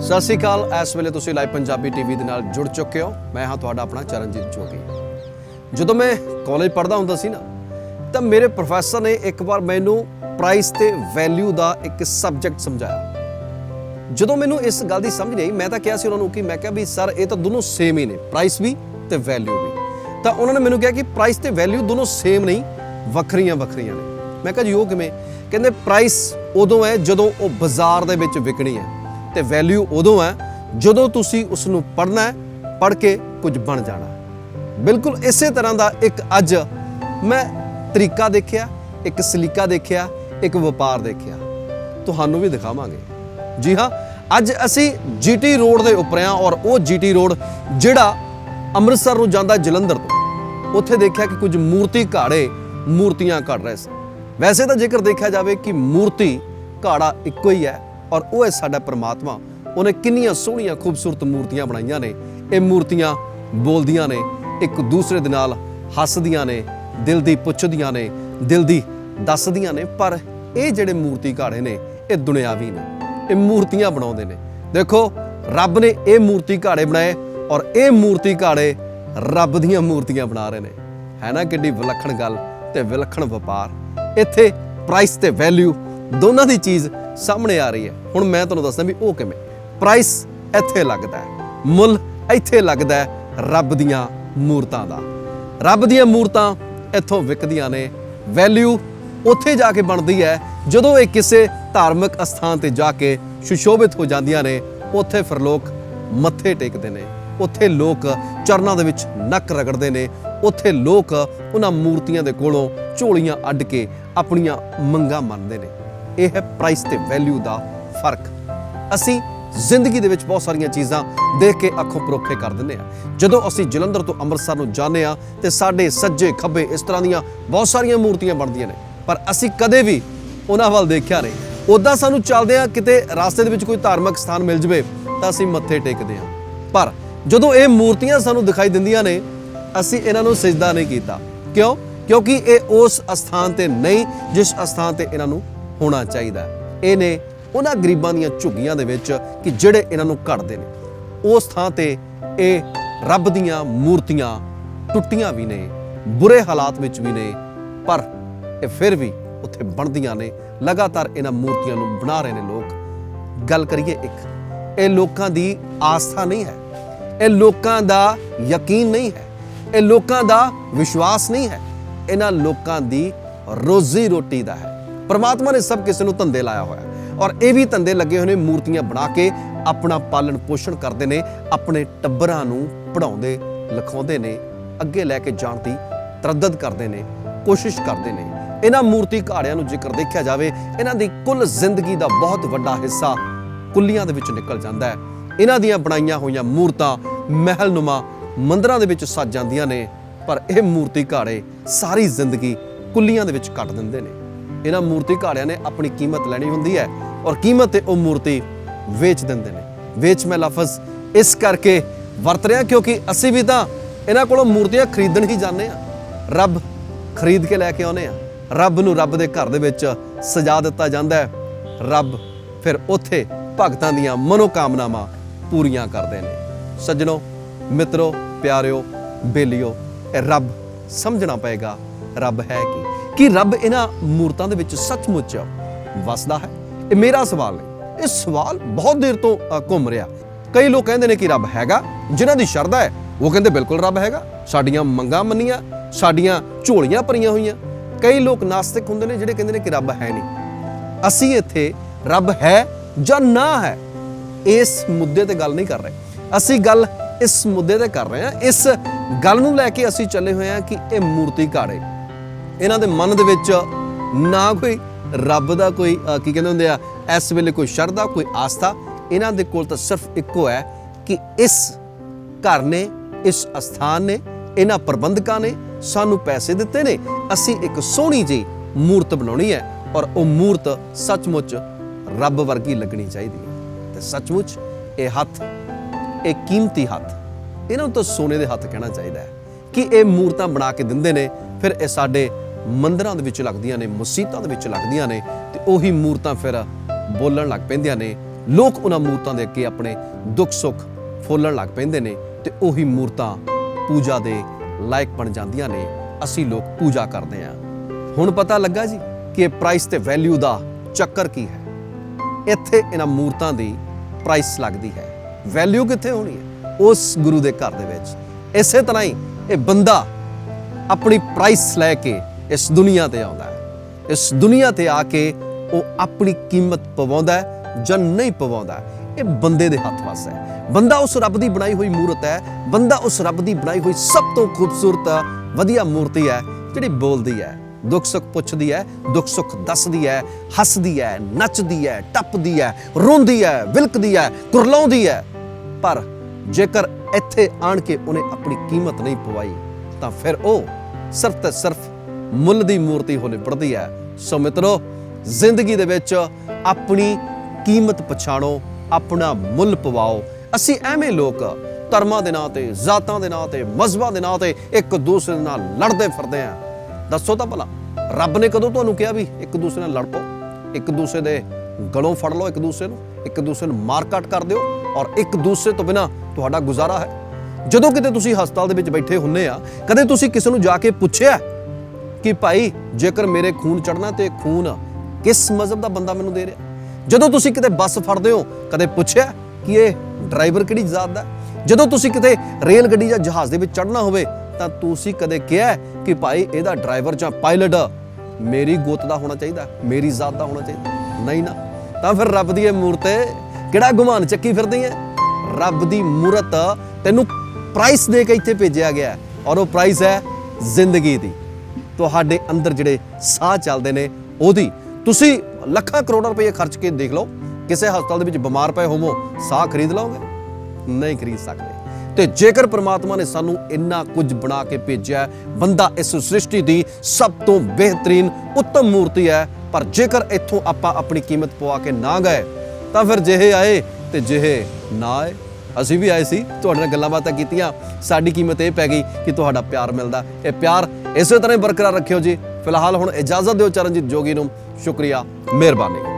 ਸਤਿ ਸ਼੍ਰੀ ਅਕਾਲ, ਇਸ ਵੇਲੇ ਤੁਸੀਂ ਲਾਈਵ ਪੰਜਾਬੀ ਟੀਵੀ ਦੇ ਨਾਲ ਜੁੜ ਚੁੱਕੇ ਹੋ। ਮੈਂ ਹਾਂ ਤੁਹਾਡਾ ਆਪਣਾ ਚਰਨਜੀਤ ਜੋਗੀ। ਜਦੋਂ ਮੈਂ ਕਾਲਜ ਪੜ੍ਹਦਾ ਹੁੰਦਾ ਸੀ ਨਾ, ਤਾਂ ਮੇਰੇ ਪ੍ਰੋਫੈਸਰ ਨੇ ਇੱਕ ਵਾਰ ਮੈਨੂੰ ਪ੍ਰਾਈਸ ਤੇ ਵੈਲਿਊ ਦਾ ਇੱਕ ਸਬਜੈਕਟ ਸਮਝਾਇਆ। ਜਦੋਂ ਮੈਨੂੰ ਇਸ ਗੱਲ ਦੀ ਸਮਝ ਨਹੀਂ ਮੈਂ ਤਾਂ ਕਿਹਾ ਸੀ ਉਹਨਾਂ ਨੂੰ ਕਿ ਮੈਂ ਕਿਹਾ ਵੀ ਸਰ, ਇਹ ਤਾਂ ਦੋਨੋਂ ਸੇਮ ਹੀ ਨੇ ਪ੍ਰਾਈਸ ਵੀ ਤੇ ਵੈਲਿਊ ਵੀ। ਤਾਂ ਉਹਨਾਂ ਨੇ ਮੈਨੂੰ ਕਿਹਾ ਕਿ ਪ੍ਰਾਈਸ ਤੇ ਵੈਲਿਊ ਦੋਨੋਂ ਸੇਮ ਨਹੀਂ, ਵੱਖਰੀਆਂ ਵੱਖਰੀਆਂ ਨੇ। ਮੈਂ ਕਿਹਾ ਜੀ, ਉਹ ਕਿਵੇਂ? ਕਹਿੰਦੇ ਪ੍ਰਾਈਸ ਉਦੋਂ ਹੈ ਜਦੋਂ ਉਹ ਬਾਜ਼ਾਰ ਦੇ ਵਿੱਚ ਵਿਕਣੀ ਹੈ। ਤੇ ਵੈਲਿਊ ਉਦੋਂ ਹੈ ਜਦੋਂ ਤੁਸੀਂ ਉਸ ਨੂੰ ਪੜ੍ਹਨਾ ਹੈ, ਪੜ੍ਹ ਕੇ ਕੁਝ ਬਣ ਜਾਣਾ ਬਿਲਕੁਲ ਇਸੇ ਤਰ੍ਹਾਂ ਦਾ ਇੱਕ ਅੱਜ ਮੈਂ ਤਰੀਕਾ ਦੇਖਿਆ, ਇੱਕ ਸਲੀਕਾ ਦੇਖਿਆ, ਇੱਕ ਵਪਾਰ ਦੇਖਿਆ। ਤੁਹਾਨੂੰ ਵੀ ਦਿਖਾਵਾਂਗੇ। ਜੀ ਹਾਂ, ਅੱਜ ਅਸੀਂ ਜੀਟੀ ਰੋਡ ਦੇ ਉੱਪਰ ਆ ਔਰ ਉਹ ਜੀਟੀ ਰੋਡ ਜਿਹੜਾ ਅੰਮ੍ਰਿਤਸਰ ਨੂੰ ਜਾਂਦਾ ਜਲੰਧਰ ਤੋਂ, ਉੱਥੇ ਦੇਖਿਆ ਕਿ ਕੁਝ ਮੂਰਤੀ ਘਾੜੇ ਮੂਰਤੀਆਂ ਘੜ ਰਹੇ ਸਨ। ਵੈਸੇ ਤਾਂ ਜੇਕਰ ਦੇਖਿਆ ਜਾਵੇ ਕਿ ਮੂਰਤੀ ਘਾੜਾ ਇੱਕੋ ਹੀ ਹੈ ਔਰ ਉਹ ਹੈ ਸਾਡਾ ਪ੍ਰਮਾਤਮਾ। ਉਹਨੇ ਕਿੰਨੀਆਂ ਸੋਹਣੀਆਂ, ਖੂਬਸੂਰਤ ਮੂਰਤੀਆਂ ਬਣਾਈਆਂ ਨੇ। ਇਹ ਮੂਰਤੀਆਂ ਬੋਲਦੀਆਂ ਨੇ, ਇੱਕ ਦੂਸਰੇ ਦੇ ਨਾਲ ਹੱਸਦੀਆਂ ਨੇ, ਦਿਲ ਦੀ ਪੁੱਛਦੀਆਂ ਨੇ, ਦਿਲ ਦੀ ਦੱਸਦੀਆਂ ਨੇ। ਪਰ ਇਹ ਜਿਹੜੇ ਮੂਰਤੀ ਘਾੜੇ ਨੇ, ਇਹ ਦੁਨਿਆਵੀ ਨੇ। ਇਹ ਮੂਰਤੀਆਂ ਬਣਾਉਂਦੇ ਨੇ। ਦੇਖੋ, ਰੱਬ ਨੇ ਇਹ ਮੂਰਤੀ ਘਾੜੇ ਬਣਾਏ ਔਰ ਇਹ ਮੂਰਤੀ ਘਾੜੇ ਰੱਬ ਦੀਆਂ ਮੂਰਤੀਆਂ ਬਣਾ ਰਹੇ ਨੇ। ਹੈ ਨਾ ਕਿੱਡੀ ਵਿਲੱਖਣ ਗੱਲ ਤੇ ਵਿਲੱਖਣ ਵਪਾਰ। ਇੱਥੇ ਪ੍ਰਾਈਸ ਤੇ ਵੈਲਿਊ ਦੋਨਾਂ ਦੀ ਚੀਜ਼ ਸਾਹਮਣੇ ਆ ਰਹੀ ਹੈ। ਹੁਣ ਮੈਂ ਤੁਹਾਨੂੰ ਦੱਸਦਾ ਵੀ ਉਹ ਕਿਵੇਂ। ਪ੍ਰਾਈਸ ਇੱਥੇ ਲੱਗਦਾ ਹੈ। ਮੁੱਲ ਇੱਥੇ ਲੱਗਦਾ ਹੈ ਰੱਬ ਦੀਆਂ ਮੂਰਤਾਂ ਦਾ। ਰੱਬ ਦੀਆਂ ਮੂਰਤਾਂ ਇੱਥੋਂ ਵਿਕਦੀਆਂ ਨੇ। ਵੈਲਿਊ ਉੱਥੇ ਜਾ ਕੇ ਬਣਦੀ ਹੈ। ਜਦੋਂ ਇਹ ਕਿਸੇ ਧਾਰਮਿਕ ਅਸਥਾਨ ਤੇ ਜਾ ਕੇ ਸੁਸ਼ੋਭਿਤ ਹੋ ਜਾਂਦੀਆਂ ਨੇ, ਉੱਥੇ ਫਿਰ ਲੋਕ ਮੱਥੇ ਟੇਕਦੇ ਨੇ। ਉੱਥੇ ਲੋਕ ਚਰਨਾਂ ਦੇ ਵਿੱਚ ਨੱਕ ਰਗੜਦੇ ਨੇ। ਉੱਥੇ ਲੋਕ ਉਹਨਾਂ ਮੂਰਤੀਆਂ ਦੇ ਕੋਲੋਂ ਝੋਲੀਆਂ ਅੱਡ ਕੇ ਆਪਣੀਆਂ ਮੰਗਾਂ ਮੰਨਦੇ ਨੇ। ਇਹ ਹੈ ਪ੍ਰਾਈਸ ਤੇ ਵੈਲਿਊ ਦਾ ਫ਼ਰਕ। ਅਸੀਂ ਜ਼ਿੰਦਗੀ ਦੇ ਵਿੱਚ ਬਹੁਤ ਸਾਰੀਆਂ ਚੀਜ਼ਾਂ ਦੇਖ ਕੇ ਅੱਖੋਂ ਪਰੋਖੇ ਕਰ ਦਿੰਦੇ ਆ ਜਦੋਂ ਅਸੀਂ ਜਲੰਧਰ ਤੋਂ ਅੰਮ੍ਰਿਤਸਰ ਨੂੰ ਜਾਂਦੇ ਆ ਤੇ ਸਾਡੇ ਸੱਜੇ ਖੱਬੇ ਇਸ ਤਰ੍ਹਾਂ ਦੀਆਂ ਬਹੁਤ ਸਾਰੀਆਂ ਮੂਰਤੀਆਂ ਬਣਦੀਆਂ ਨੇ। ਪਰ ਅਸੀਂ ਕਦੇ ਵੀ ਉਹਨਾਂ ਵੱਲ ਦੇਖਿਆ ਨਹੀਂ। ਉਦਾਂ ਸਾਨੂੰ ਚੱਲਦੇ ਆ ਕਿਤੇ ਰਸਤੇ ਦੇ ਵਿੱਚ ਕੋਈ ਧਾਰਮਿਕ ਸਥਾਨ ਮਿਲ ਜਵੇ ਤਾਂ ਅਸੀਂ ਮੱਥੇ ਟੇਕਦੇ ਆ ਪਰ ਜਦੋਂ ਇਹ ਮੂਰਤੀਆਂ ਸਾਨੂੰ ਦਿਖਾਈ ਦਿੰਦੀਆਂ ਨੇ, ਅਸੀਂ ਇਹਨਾਂ ਨੂੰ ਸਜਦਾ ਨਹੀਂ ਕੀਤਾ। ਕਿਉਂ? ਕਿਉਂਕਿ ਇਹ ਉਸ ਅਸਥਾਨ ਤੇ ਨਹੀਂ, ਜਿਸ ਅਸਥਾਨ ਤੇ ਇਹਨਾਂ ਨੂੰ ਹੋਣਾ ਚਾਹੀਦਾ ਇਹ ਨੇ ਉਹਨਾਂ ਗਰੀਬਾਂ ਦੀਆਂ ਝੁੱਗੀਆਂ ਦੇ ਵਿੱਚ ਕਿ ਜਿਹੜੇ ਇਹਨਾਂ ਨੂੰ ਘੜਦੇ ਨੇ। ਉਸ ਥਾਂ ਤੇ ਇਹ ਰੱਬ ਦੀਆਂ ਮੂਰਤੀਆਂ ਟੁੱਟੀਆਂ ਵੀ ਨੇ, ਬੁਰੇ ਹਾਲਾਤ ਵਿੱਚ ਵੀ ਨੇ, ਪਰ ਇਹ ਫਿਰ ਵੀ ਉੱਥੇ ਬਣਦੀਆਂ ਨੇ। ਲਗਾਤਾਰ ਇਹਨਾਂ ਮੂਰਤੀਆਂ ਨੂੰ ਬਣਾ ਰਹੇ ਨੇ ਲੋਕ। ਗੱਲ ਕਰੀਏ ਇੱਕ, ਇਹ ਲੋਕਾਂ ਦੀ ਆਸਥਾ ਨਹੀਂ ਹੈ। ਇਹ ਲੋਕਾਂ ਦਾ ਯਕੀਨ ਨਹੀਂ ਹੈ। ਇਹ ਲੋਕਾਂ ਦਾ ਵਿਸ਼ਵਾਸ ਨਹੀਂ ਹੈ। ਇਹਨਾਂ ਲੋਕਾਂ ਦੀ ਰੋਜ਼ੀ ਰੋਟੀ ਦਾ ਹੈ। ਪਰਮਾਤਮਾ ਨੇ ਸਭ ਕਿਸੇ ਨੂੰ ਧੰਦੇ ਲਾਇਆ ਹੋਇਆ ਔਰ ਇਹ ਵੀ ਧੰਦੇ ਲੱਗੇ ਹੋਏ ਨੇ, ਮੂਰਤੀਆਂ ਬਣਾ ਕੇ ਆਪਣਾ ਪਾਲਣ ਪੋਸ਼ਣ ਕਰਦੇ ਨੇ, ਆਪਣੇ ਟੱਬਰਾਂ ਨੂੰ ਪੜਾਉਂਦੇ ਲਿਖਾਉਂਦੇ ਨੇ, ਅੱਗੇ ਲੈ ਕੇ ਜਾਣ ਦੀ ਤਰਦਦ ਕਰਦੇ ਨੇ, ਕੋਸ਼ਿਸ਼ ਕਰਦੇ ਨੇ। ਇਹਨਾਂ ਮੂਰਤੀ ਘਾੜਿਆਂ ਨੂੰ ਜੇਕਰ ਦੇਖਿਆ ਜਾਵੇ, ਇਹਨਾਂ ਦੀ ਕੁੱਲ ਜ਼ਿੰਦਗੀ ਦਾ ਬਹੁਤ ਵੱਡਾ ਹਿੱਸਾ ਕੁੱਲੀਆਂ ਦੇ ਵਿੱਚ ਨਿਕਲ ਜਾਂਦਾ ਹੈ। ਇਹਨਾਂ ਦੀਆਂ ਬਣਾਈਆਂ ਹੋਈਆਂ ਮੂਰਤਾਂ ਮਹਿਲਨੁਮਾ ਮੰਦਰਾਂ ਦੇ ਵਿੱਚ ਸੱਜ ਜਾਂਦੀਆਂ ਨੇ, ਪਰ ਇਹ ਮੂਰਤੀ ਘਾੜੇ ਸਾਰੀ ਜ਼ਿੰਦਗੀ ਕੁੱਲੀਆਂ ਦੇ ਵਿੱਚ ਕੱਟ ਦਿੰਦੇ ਨੇ। ਇਹਨਾਂ ਮੂਰਤੀ ਘਾੜਿਆਂ ਨੇ ਆਪਣੀ ਕੀਮਤ ਲੈਣੀ ਹੁੰਦੀ ਹੈ ਔਰ ਕੀਮਤ ਤੇ ਉਹ ਮੂਰਤੀ ਵੇਚ ਦਿੰਦੇ ਨੇ। ਵੇਚ ਮੈਂ ਲਫ਼ਜ਼ ਇਸ ਕਰਕੇ ਵਰਤ ਰਿਹਾ ਕਿਉਂਕਿ ਅਸੀਂ ਵੀ ਤਾਂ ਇਹਨਾਂ ਕੋਲੋਂ ਮੂਰਤੀਆਂ ਖਰੀਦਣ ਹੀ ਜਾਂਦੇ ਆ ਰੱਬ ਖਰੀਦ ਕੇ ਲੈ ਕੇ ਆਉਨੇ ਆ ਰੱਬ ਨੂੰ ਰੱਬ ਦੇ ਘਰ ਦੇ ਵਿੱਚ ਸਜਾ ਦਿੱਤਾ ਜਾਂਦਾ ਹੈ। ਰੱਬ ਫਿਰ ਉੱਥੇ ਭਗਤਾਂ ਦੀਆਂ ਮਨੋਕਾਮਨਾਵਾਂ ਪੂਰੀਆਂ ਕਰਦੇ ਨੇ। ਸੱਜਣੋ, ਮਿੱਤਰੋ, ਪਿਆਰਿਓ, ਬੇਲੀਓ, ਇਹ ਰੱਬ ਸਮਝਣਾ ਪਏਗਾ, ਰੱਬ ਹੈ ਕੀ? ਕਿ ਰੱਬ ਇਹਨਾਂ ਮੂਰਤਾਂ ਦੇ ਵਿੱਚ ਸੱਚਮੁੱਚ ਵਸਦਾ ਹੈ? ਇਹ ਮੇਰਾ ਸਵਾਲ ਨਹੀਂ ਇਹ ਸਵਾਲ ਬਹੁਤ ਦੇਰ ਤੋਂ ਘੁੰਮ ਰਿਹਾ। ਕਈ ਲੋਕ ਕਹਿੰਦੇ ਨੇ ਕਿ ਰੱਬ ਹੈਗਾ। ਜਿਨ੍ਹਾਂ ਦੀ ਸ਼ਰਧਾ ਹੈ, ਉਹ ਕਹਿੰਦੇ ਬਿਲਕੁਲ ਰੱਬ ਹੈਗਾ। ਸਾਡੀਆਂ ਮੰਗਾਂ ਮੰਨੀਆਂ, ਸਾਡੀਆਂ ਝੋਲੀਆਂ ਭਰੀਆਂ ਹੋਈਆਂ। ਕਈ ਲੋਕ ਨਾਸਤਿਕ ਹੁੰਦੇ ਨੇ ਜਿਹੜੇ ਕਹਿੰਦੇ ਨੇ ਕਿ ਰੱਬ ਹੈ ਨਹੀਂ। ਅਸੀਂ ਇੱਥੇ ਰੱਬ ਹੈ ਜਾਂ ਨਾ ਹੈ, ਇਸ ਮੁੱਦੇ ਤੇ ਗੱਲ ਨਹੀਂ ਕਰ ਰਹੇ। ਅਸੀਂ ਗੱਲ ਇਸ ਮੁੱਦੇ ਤੇ ਕਰ ਰਹੇ ਹਾਂ। ਇਸ ਗੱਲ ਨੂੰ ਲੈ ਕੇ ਅਸੀਂ ਚੱਲੇ ਹੋਏ ਹਾਂ ਕਿ ਇਹ ਮੂਰਤੀ ਘਾੜੇ ਇਹਨਾਂ ਦੇ ਮਨ ਦੇ ਵਿੱਚ ਨਾ ਕੋਈ ਰੱਬ ਦਾ ਕੋਈ ਕੀ ਕਹਿੰਦੇ ਹੁੰਦੇ ਆ, ਇਸ ਵੇਲੇ ਕੋਈ ਸ਼ਰਧਾ, ਕੋਈ ਆਸਥਾ, ਇਹਨਾਂ ਦੇ ਕੋਲ ਤਾਂ ਸਿਰਫ ਇੱਕੋ ਹੈ ਕਿ ਇਸ ਘਰ ਨੇ, ਇਸ ਅਸਥਾਨ ਨੇ, ਇਹਨਾਂ ਪ੍ਰਬੰਧਕਾਂ ਨੇ ਸਾਨੂੰ ਪੈਸੇ ਦਿੱਤੇ ਨੇ, ਅਸੀਂ ਇੱਕ ਸੋਹਣੀ ਜਿਹੀ ਮੂਰਤ ਬਣਾਉਣੀ ਹੈ ਔਰ ਉਹ ਮੂਰਤ ਸੱਚਮੁੱਚ ਰੱਬ ਵਰਗੀ ਲੱਗਣੀ ਚਾਹੀਦੀ ਹੈ। ਤੇ ਸੱਚਮੁੱਚ ਇਹ ਹੱਥ, ਇਹ ਕੀਮਤੀ ਹੱਥ, ਇਹਨਾਂ ਨੂੰ ਤਾਂ ਸੋਨੇ ਦੇ ਹੱਥ ਕਹਿਣਾ ਚਾਹੀਦਾ ਹੈ ਕਿ ਇਹ ਮੂਰਤਾਂ ਬਣਾ ਕੇ ਦਿੰਦੇ ਨੇ, ਫਿਰ ਇਹ ਸਾਡੇ ਮੰਦਰਾਂ ਦੇ ਵਿੱਚ ਲੱਗਦੀਆਂ ਨੇ ਮਸਜਿਦਾਂ ਦੇ ਵਿੱਚ ਲੱਗਦੀਆਂ ਨੇ ਤੇ ਉਹੀ ਮੂਰਤਾਂ ਫਿਰ ਬੋਲਣ ਲੱਗ ਪੈਂਦੀਆਂ ਨੇ। ਲੋਕ ਉਹਨਾਂ ਮੂਰਤਾਂ ਦੇ ਅੱਗੇ ਆਪਣੇ ਦੁੱਖ ਸੁੱਖ ਫੋਲਣ ਲੱਗ ਪੈਂਦੇ ਨੇ ਤੇ ਉਹੀ ਮੂਰਤਾਂ ਪੂਜਾ ਦੇ ਲਾਇਕ ਬਣ ਜਾਂਦੀਆਂ ਨੇ। ਅਸੀਂ ਲੋਕ ਪੂਜਾ ਕਰਦੇ ਹਾਂ। ਹੁਣ ਪਤਾ ਲੱਗਾ ਜੀ ਕਿ ਇਹ ਪ੍ਰਾਈਸ ਤੇ ਵੈਲਿਊ ਦਾ ਚੱਕਰ ਕੀ ਹੈ? ਇੱਥੇ ਇਹਨਾਂ ਮੂਰਤਾਂ ਦੀ ਪ੍ਰਾਈਸ ਲੱਗਦੀ ਹੈ। ਵੈਲਿਊ ਕਿੱਥੇ ਹੋਣੀ ਹੈ? ਉਸ ਗੁਰੂ ਦੇ ਘਰ ਦੇ ਵਿੱਚ। ਇਸੇ ਤਰ੍ਹਾਂ ਹੀ ਇਹ ਬੰਦਾ ਆਪਣੀ ਪ੍ਰਾਈਸ ਲੈ ਕੇ ਇਸ ਦੁਨੀਆ ਤੇ ਆਉਂਦਾ ਹੈ। ਇਸ ਦੁਨੀਆ ਤੇ ਆ ਕੇ ਉਹ ਆਪਣੀ ਕੀਮਤ ਪਵਾਉਂਦਾ ਹੈ ਜਾਂ ਨਹੀਂ ਪਵਾਉਂਦਾ ਇਹ ਬੰਦੇ ਦੇ ਹੱਥ ਵਸ ਹੈ। ਬੰਦਾ ਉਸ ਰੱਬ ਦੀ ਬਣਾਈ ਹੋਈ ਮੂਰਤ ਹੈ। ਬੰਦਾ ਉਸ ਰੱਬ ਦੀ ਬਣਾਈ ਹੋਈ ਸਭ ਤੋਂ ਖੂਬਸੂਰਤ, ਵਧੀਆ ਮੂਰਤੀ ਹੈ, ਜਿਹੜੀ ਬੋਲਦੀ ਹੈ। ਦੁੱਖ ਸੁੱਖ ਪੁੱਛਦੀ ਹੈ, ਦੁੱਖ ਸੁੱਖ ਦੱਸਦੀ ਹੈ, ਹੱਸਦੀ ਹੈ, ਨੱਚਦੀ ਹੈ, ਟੱਪਦੀ ਹੈ, ਰੋਂਦੀ ਹੈ, ਵਿਲਕਦੀ ਹੈ, ਕੁਰਲਾਉਂਦੀ ਹੈ। ਪਰ ਜੇਕਰ ਇੱਥੇ ਆਣ ਕੇ ਉਹਨੇ ਆਪਣੀ ਕੀਮਤ ਨਹੀਂ ਪਵਾਈ, ਤਾਂ ਫਿਰ ਉਹ ਸਿਰਫ ਤੇ ਸਿਰਫ ਮੁੱਲ ਦੀ ਮੂਰਤੀ ਹੋਣੀ ਪੜਦੀ ਹੈ। ਸੋ ਮਿੱਤਰੋ, ਜ਼ਿੰਦਗੀ ਦੇ ਵਿੱਚ ਆਪਣੀ ਕੀਮਤ ਪਛਾਣੋ, ਆਪਣਾ ਮੁੱਲ ਪਵਾਓ। ਅਸੀਂ ਐਵੇਂ ਲੋਕ ਧਰਮਾਂ ਦੇ ਨਾਂ ਤੇ, ਜ਼ਾਤਾਂ ਦੇ ਨਾਂ ਤੇ, ਮਜ਼ਹਬਾਂ ਦੇ ਨਾਂ ਤੇ ਇੱਕ ਦੂਸਰੇ ਨਾਲ ਲੜਦੇ ਫਿਰਦੇ ਆਂ ਦੱਸੋ ਤਾਂ ਭਲਾ, ਰੱਬ ਨੇ ਕਦੋਂ ਤੁਹਾਨੂੰ ਕਿਹਾ ਵੀ ਇੱਕ ਦੂਸਰੇ ਨਾਲ ਲੜ? ਪਓ ਇੱਕ ਦੂਸਰੇ ਦੇ ਗਲੋਂ ਫੜ ਲਓ ਇੱਕ ਦੂਸਰੇ ਨੂੰ, ਇੱਕ ਦੂਸਰੇ ਨੂੰ ਮਾਰ ਕੱਟ ਕਰ ਦਿਓ ਔਰ ਇੱਕ ਦੂਸਰੇ ਤੋਂ ਬਿਨਾ ਤੁਹਾਡਾ ਗੁਜ਼ਾਰਾ ਹੈ। ਜਦੋਂ ਕਿਤੇ ਤੁਸੀਂ ਹਸਪਤਾਲ ਦੇ ਵਿੱਚ ਬੈਠੇ ਹੁੰਨੇ ਆ, ਕਦੇ ਤੁਸੀਂ ਕਿਸੇ ਨੂੰ ਜਾ ਕੇ ਪੁੱਛਿਆ ਕਿ ਭਾਈ, ਜੇਕਰ ਮੇਰੇ ਖੂਨ ਚੜਨਾ ਤੇ ਖੂਨ ਕਿਸ ਮਜ਼ਹਬ ਦਾ ਬੰਦਾ ਮੈਨੂੰ ਦੇ ਰਿਹਾ? ਜਦੋਂ ਤੁਸੀਂ ਕਿਤੇ ਬੱਸ ਫੜਦੇ ਹੋ, ਕਦੇ ਪੁੱਛਿਆ ਕਿ ਇਹ ਡਰਾਈਵਰ ਕਿਹੜੀ ਜ਼ਾਤ ਦਾ? ਜਦੋਂ ਤੁਸੀਂ ਕਿਤੇ ਰੇਲ ਗੱਡੀ ਜਾਂ ਜਹਾਜ਼ ਦੇ ਵਿੱਚ ਚੜਨਾ ਹੋਵੇ, ਤਾਂ ਤੁਸੀਂ ਕਦੇ ਕਿਹਾ ਕਿ ਭਾਈ, ਇਹਦਾ ਡਰਾਈਵਰ ਜਾਂ ਪਾਇਲਟ ਮੇਰੀ ਗੋਤ ਦਾ ਹੋਣਾ ਚਾਹੀਦਾ, ਮੇਰੀ ਜ਼ਾਤ ਦਾ ਹੋਣਾ ਚਾਹੀਦਾ? ਨਹੀਂ ਨਾ। ਤਾਂ ਫਿਰ ਰੱਬ ਦੀ ਇਹ ਮੂਰਤ ਕਿਹੜਾ ਗੁਮਾਨ ਚੱਕੀ ਫਿਰਦੀ ਹੈ? ਰੱਬ ਦੀ ਮੂਰਤ ਤੈਨੂੰ ਪ੍ਰਾਈਸ ਦੇ ਕੇ ਇੱਥੇ ਭੇਜਿਆ ਗਿਆ ਔਰ ਉਹ ਪ੍ਰਾਈਸ ਹੈ ਜ਼ਿੰਦਗੀ ਦੀ। ਤੁਹਾਡੇ ਅੰਦਰ ਜਿਹੜੇ ਸਾਹ ਚੱਲਦੇ ਨੇ, ਉਹਦੀ ਤੁਸੀਂ ਲੱਖਾਂ ਕਰੋੜਾਂ ਰੁਪਏ ਖਰਚ ਕੇ ਦੇਖ ਲਓ, ਕਿਸੇ ਹਸਪਤਾਲ ਦੇ ਵਿੱਚ ਬਿਮਾਰ ਪਏ ਹੋਵੋ, ਸਾਹ ਖਰੀਦ ਲਓਗੇ? ਨਹੀਂ ਖਰੀਦ ਸਕਦੇ। ਤੇ ਜੇਕਰ ਪ੍ਰਮਾਤਮਾ ਨੇ ਸਾਨੂੰ ਇੰਨਾ ਕੁਝ ਬਣਾ ਕੇ ਭੇਜਿਆ ਬੰਦਾ ਇਸ ਸ੍ਰਿਸ਼ਟੀ ਦੀ ਸਭ ਤੋਂ ਬਿਹਤਰੀਨ, ਉੱਤਮ ਮੂਰਤੀ ਹੈ, ਪਰ ਜੇਕਰ ਇੱਥੋਂ ਆਪਾਂ ਆਪਣੀ ਕੀਮਤ ਪਵਾ ਕੇ ਨਾ ਗਏ, ਤਾਂ ਫਿਰ ਜਿਹੇ ਆਏ ਤੇ ਜਿਹੇ ਨਾ ਆਏ। ਅਸੀਂ ਵੀ ਆਏ ਸੀ, ਤੁਹਾਡੇ ਨਾਲ ਗੱਲਾਂ ਬਾਤਾਂ ਕੀਤੀਆਂ। ਸਾਡੀ ਕੀਮਤ ਇਹ ਪੈ ਗਈ ਕਿ ਤੁਹਾਡਾ ਪਿਆਰ ਮਿਲਦਾ। ਇਹ ਪਿਆਰ ਇਸੇ ਤਰ੍ਹਾਂ ਹੀ ਬਰਕਰਾਰ ਰੱਖਿਓ ਜੀ। ਫਿਲਹਾਲ ਹੁਣ ਇਜਾਜ਼ਤ ਦਿਓ ਚਰਨਜੀਤ ਜੋਗੀ ਨੂੰ। ਸ਼ੁਕਰੀਆ, ਮਿਹਰਬਾਨੀ।